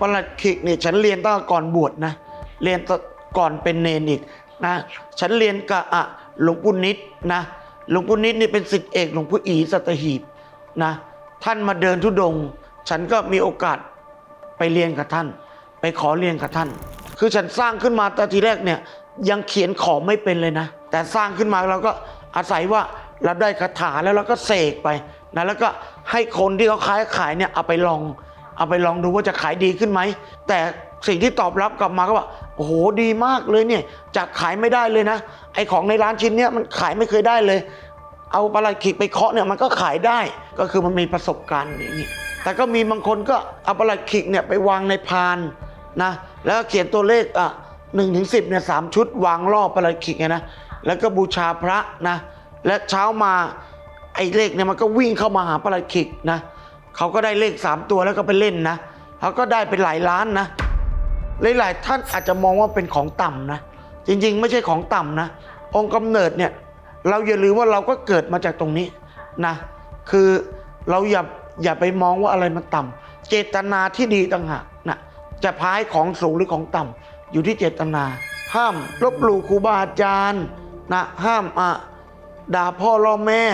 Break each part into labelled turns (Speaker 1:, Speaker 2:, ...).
Speaker 1: ประหลัดขิกเนี่ยฉันเรียนตั้งแต่ก่อนบวชนะ เรียนตั้งก่อนเป็นเนนอีกนะ ฉันเรียนกับอะหลวงปู่นิดนะ หลวงปู่นิดนี่เป็นศิษย์เอกหลวงปู่อีสัตหีบนะ ท่านมาเดินทุดงค์ฉันก็มีโอกาสไปเรียนกับท่าน ไปขอเรียนกับท่าน คือฉันสร้างขึ้นมาแต่ทีแรกเนี่ยยังเขียนขอไม่เป็นเลยนะ แต่สร้างขึ้นมาเราก็อาศัยว่าเราได้คาถาแล้วเราก็เสกไปนะแล้วก็ให้คนที่เขาขายขายเนี่ยเอาไปลอง เอาไปลองดูว่าจะขายดีขึ้นไหม แต่สิ่งที่ตอบรับกลับมาก็ว่าโอ้โหดีมากเลยเนี่ยจากขายไม่ได้เลยนะ ไอของในร้านชิ้นเนี้ยมันขายไม่เคยได้เลย เอาปลาไหลขิกไปเคาะเนี่ยมันก็ขายได้ก็คือมันมีประสบการณ์อย่างนี้แต่ก็มีบางคนก็เอาปลาไหลขิกเนี่ยไปวางในพานนะแล้วเขียนตัวเลขอะหนึ่งถึงสิบเนี่ยสามชุดวางรอบปลาไหลขิกไงนะแล้วก็บูชาพระนะและเช้ามาไอ้เลขเนี่ยมันก็วิ่งเข้ามาหาปลาไหลขิกนะ เขาก็ได้เลขสามตัวแล้วก็ไปเล่นนะเขาก็ได้เป็นหลายล้านนะหลายๆท่านอาจจะมองว่าเป็นของต่ำนะ จริงๆ ไม่ใช่ของต่ำนะ องค์กำเนิดเนี่ย เราอย่าลืมว่าเราก็เกิดมาจากตรงนี้นะ คือเราอย่าอย่าไปมองว่าอะไรมันต่ำเจตนาที่ดีต่างหากนะจะพายของสูงหรือของต่ำอยู่ที่เจตนา ห้ามลบหลู่ครูบาอาจารย์นะห้ามอะด่าพ่อล่อแม่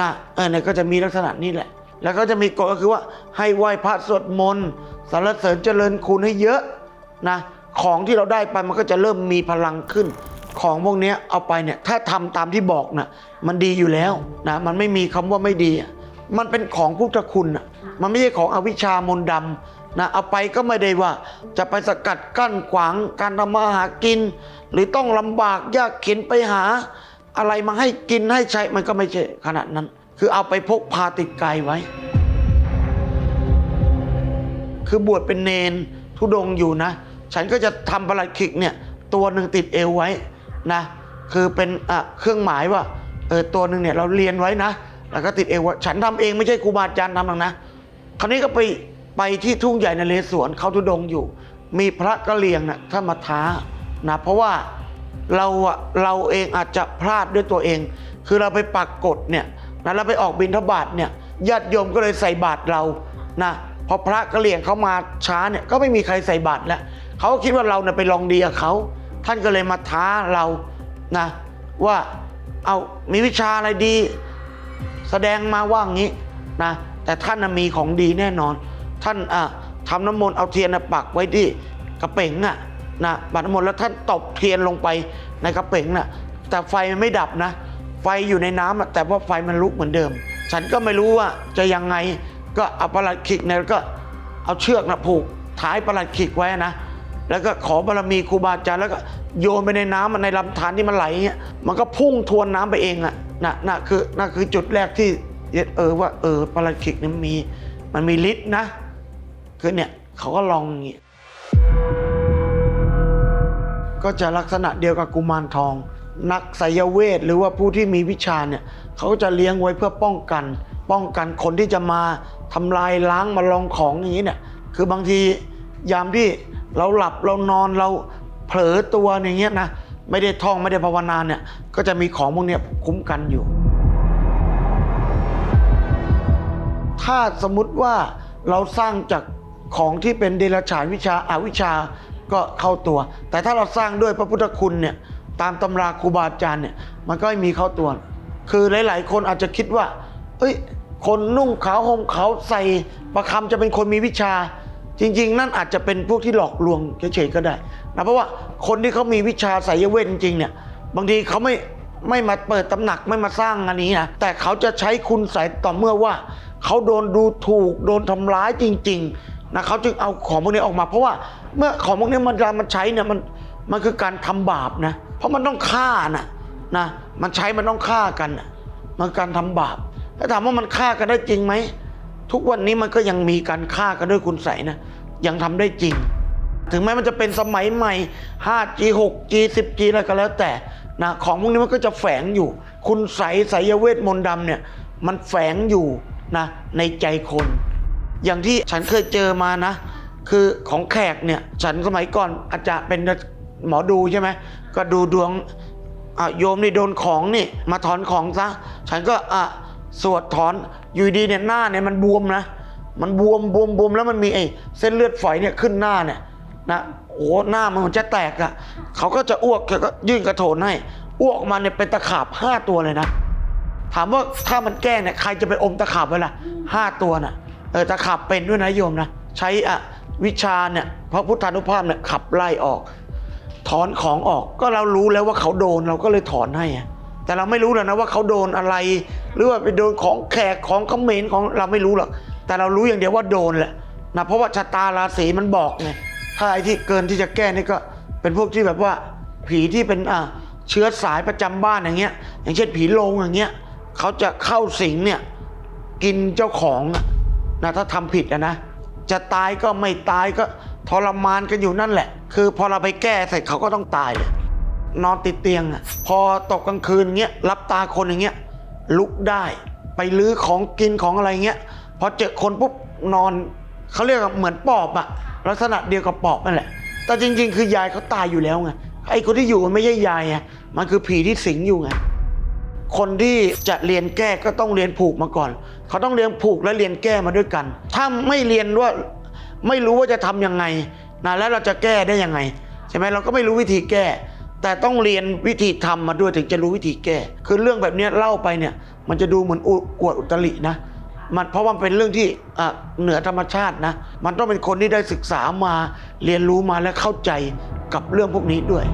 Speaker 1: นะเออเนี่ยก็จะมีลักษณะนี้แหละ แล้วก็จะมีกฎก็คือว่าให้ไหว้พระสวดมนต์สรรเสริญเจริญคุณให้เยอะนะของที่เราได้ไปมันก็จะเริ่มมีพลังขึ้น ของพวกเนี้ยเอาไปเนี่ยถ้าทำตามที่บอกนะมันดีอยู่แล้วนะมันไม่มีคำว่าไม่ดีอะมันเป็นของพุทธคุณอะมันไม่ใช่ของอวิชชามนต์ดำนะเอาไปก็ไม่ได้ว่าจะไปสกัดกั้นขวางการทำมาหากิน หรือต้องลำบากยากเข็นไปหา อะไรมาให้กินให้ใช้มันก็ไม่ใช่ขนาดนั้น คือเอาไปพกพาติดกายไว้ คือบวชเป็นเนนทุดงอยู่นะ ฉันก็จะทำประหลัดขิกเนี่ย ตัวหนึ่งติดเอวไว้นะ คือเป็นอะเครื่องหมายว่าเออตัวหนึ่งเนี่ยเราเรียนไว้นะ แล้วก็ติดเอวฉันทำเองไม่ใช่ครูบาอาจารย์ทำหรอกนะ คราวนี้ก็ไปไปที่ทุ่งใหญ่นเรศวรเขาทุดงอยู่ มีพระกะเหรียงนะ่ะท่านมาท้านะเพราะว่าเราอะเราเองอาจจะพลาดด้วยตัวเอง คือเราไปปักกฎเนี่ย นะเราไปออกบิณฑบาตเนี่ยญาติโยมก็เลยใส่บาตรเรานะพอพระกะเหรี่ยงเขามาช้าเนี่ยก็ไม่มีใครใส่บาตรแล้วเขาก็คิดว่าเราเนี่ยไปลองดีกับเขาท่านก็เลยมาท้าเรานะว่าเอามีวิชาอะไรดี แสดงมาว่างี้นะแต่ท่านมีของดีแน่นอน ท่านทำน้ำมนต์เอาเทียนปักไว้ที่กระเป๋งน่ะนะปักน้ำมนต์แล้วท่านตบเทียนลงไปในกระเป๋งน่ะแต่ไฟมันไม่ดับนะ ฟอยู่ในน้ำอะแต่ว่าไฟมันลุกเหมือนเดิม ฉันก็ไม่รู้ว่าจะยังไงก็เอาประหลัดขิกเนี่ยก็เอาเชือกนะผูกท้ายประหลัดขิกไว้นะ แล้วก็ขอบารมีครูบาอาจารย์แล้วก็โยนไปในน้ำมันในลำธารที่มันไหลเงี้ยมันก็พุ่งทวนน้ำไปเองอะน่ะน่ะคือน่ะคือจุดแรกที่เออว่าเออปลาขิกนี่มันมีมันมีฤทธิ์นะคือเนี่ยเขาก็ลองอย่างงี้ก็จะลักษณะเดียวกับกุมารทอง นักไสยเวทหรือว่าผู้ที่มีวิชาเนี่ยเขาจะเลี้ยงไว้เพื่อป้องกัน ป้องกันคนที่จะมาทำลายล้างมาลองของอย่างนี้เนี่ยคือบางทียามที่เราหลับเรานอนเราเผลอตัวอย่างเงี้ยนะไม่ได้ท่องไม่ได้ภาวนาเนี่ยก็จะมีของพวกเนี้ยคุ้มกันอยู่ ถ้าสมมุติว่าเราสร้างจากของที่เป็นเดรัจฉานวิชาอาวิชาก็เข้าตัว แต่ถ้าเราสร้างด้วยพระพุทธคุณเนี่ย ตามตำราครูบาอาจารย์เนี่ยมันก็ไม่มีเข้าตัว คือหลาย ๆ คนอาจจะคิดว่า เอ้ย คนนุ่งขาวห่มขาวใส่ประคำจะเป็นคนมีวิชา จริง ๆ นั่นอาจจะเป็นพวกที่หลอกลวงเฉยๆก็ได้นะเพราะว่าคนที่เขามีวิชาไสยเวทจริงๆเนี่ยบางทีเขาไม่ไม่มาเปิดตำหนักไม่มาสร้างอันนี้นะแต่เขาจะใช้คุณใสยต่อเมื่อว่าเขาโดนดูถูกโดนทำร้ายจริง ๆนะเขาจึงเอาของพวกนี้ออกมา เพราะว่าเมื่อของพวกนี้มันมันใช้เนี่ยมันมันคือการทำบาปนะ เพราะมันต้องฆ่านะนะมันใช้มันต้องฆ่ากันมันการทำบาปถ้าถามว่ามันฆ่ากันได้จริงไหมทุกวันนี้มันก็ยังมีการฆ่ากันด้วยคุณใสยนะยังทำได้จริง ถึงแม้มันจะเป็นสมัยใหม่ 5G 6G 10G อะไรก็แล้วแต่นะของพวกนี้มันก็จะแฝงอยู่ คุณใสยไสยเวทมนต์ดำเนี่ยมันแฝงอยู่นะในใจคน อย่างที่ฉันเคยเจอมานะ คือของแขกเนี่ย ฉันสมัยก่อนอาจารย์เป็น หมอดูใช่ไหมก็ดูดวงโยมนี่โดนของนี่มาถอนของซะฉันก็อะสวดถอนอยู่ดีเนี่ยหน้าเนี่ยมันบวมนะ มันบวมบวมบวมแล้วมันมีไอ้เส้นเลือดฝอยเนี่ยขึ้นหน้าเนี่ยนะโอ้หน้ามันจะแตกอะเขาก็จะอ้วกแกก็ยื่นกระโถนให้อ้วกออกมาเนี่ยเป็นตะขาบห้าตัวเลยนะ ถามว่าถ้ามันแก้เนี่ยใครจะไปอมตะขาบไว้ล่ะห้าตัวน่ะเออตะขาบเป็นด้วยนะโยมนะใช้อะวิชาเนี่ยพระพุทธานุภาพเนี่ยขับไล่ออก ถอนของออกก็เรารู้แล้วว่าเขาโดนเราก็เลยถอนให้ แต่เราไม่รู้หรอกนะว่าเขาโดนอะไร หรือว่าไปโดนของแขกของเขมรของเราไม่รู้หรอกแต่เรารู้อย่างเดียวว่าโดนแหละนะเพราะว่าชะตาราศีมันบอกไงถ้าไอ้ที่เกินที่จะแก้นี่ก็เป็นพวกที่แบบว่าผีที่เป็นอ่าเชื้อสายประจำบ้านอย่างเงี้ย อย่างเช่นผีโลงอย่างเงี้ยเขาจะเข้าสิงเนี่ยกินเจ้าของนะถ้าทำผิดอะนะจะตายก็ไม่ตายก็ ทรมานกันอยู่นั่นแหละ คือพอเราไปแก้เสร็จเขาก็ต้องตาย นอนติดเตียงอะพอตกกลางคืนเงี้ยรับตาคนอย่างเงี้ยลุกได้ไปลื้อของกินของอะไรเงี้ยพอเจอคนปุ๊บนอนเขาเรียกเหมือนปอบอะลักษณะเดียวกับปอบนั่นแหละ แต่จริง ๆ คือยายเขาตายอยู่แล้วไงไอ้คนที่อยู่มันไม่ใช่ยายไงมันคือผีที่สิงอยู่ไงคนที่จะเรียนแก้ก็ต้องเรียนผูกมาก่อน เขาต้องเรียนผูกและเรียนแก้มาด้วยกัน ถ้าไม่เรียนว่า ไม่รู้ว่าจะทำยังไงนะแล้วเราจะแก้ได้ยังไงใช่ไหมเราก็ไม่รู้วิธีแก้ แต่ต้องเรียนวิธีทำมาด้วยถึงจะรู้วิธีแก้ คือเรื่องแบบนี้เล่าไปเนี่ย มันจะดูเหมือนอุอวดอุตรินะมันเพราะว่ามันเป็นเรื่องที่อะเหนือธรรมชาตินะ มันต้องเป็นคนที่ได้ศึกษามาเรียนรู้มาและเข้าใจกับเรื่องพวกนี้ด้วย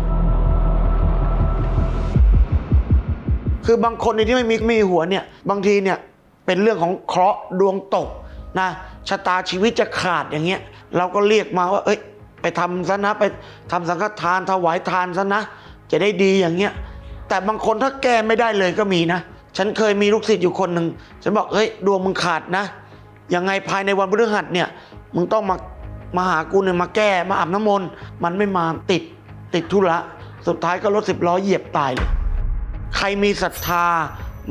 Speaker 1: คือบางคนในที่ไม่มีไม่มีหัวเนี่ย บางทีเนี่ยเป็นเรื่องของเคราะห์ดวงตกนะ ชะตาชีวิตจะขาดอย่างเงี้ย เราก็เรียกมาว่า เอ้ย ไปทำซะนะ ไปทำสังฆทานถวายทานซะนะ จะได้ดีอย่างเงี้ย แต่บางคนถ้าแก้ไม่ได้เลยก็มีนะ ฉันเคยมีลูกศิษย์อยู่คนหนึ่ง ฉันบอกเฮ้ย ดวงมึงขาดนะ ยังไงภายในวันพฤหัสเนี่ย มึงต้องมา มาหากูเนี่ยมาแก้ มาอาบน้ำมนต์ มันไม่มาติด ติดธุระ สุดท้ายก็รถสิบล้อเหยียบตายเลย ใครมีศรัทธา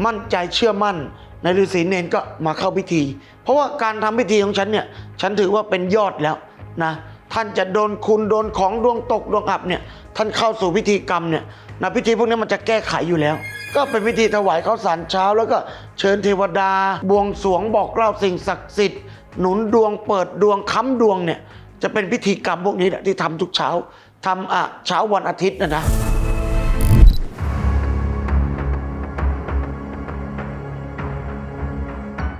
Speaker 1: มั่นใจเชื่อมั่น ในฤาษีเนนก็มาเข้าพิธี เพราะว่าการทำพิธีของฉันเนี่ยฉันถือว่าเป็นยอดแล้วนะท่านจะโดนคุณโดนของดวงตกดวงอับเนี่ยท่านเข้าสู่พิธีกรรมเนี่ยนะพิธีพวกนี้มันจะแก้ไขอยู่แล้ว ก็เป็นพิธีถวายข้าวสารเช้า แล้วก็เชิญเทวดา บวงสรวงบอกเล่าสิ่งศักดิ์สิทธิ์ หนุนดวงเปิดดวงค้ำดวงเนี่ยจะเป็นพิธีกรรมพวกนี้แหละที่ทำทุกเช้าทำอะเช้าวันอาทิตย์นะนะ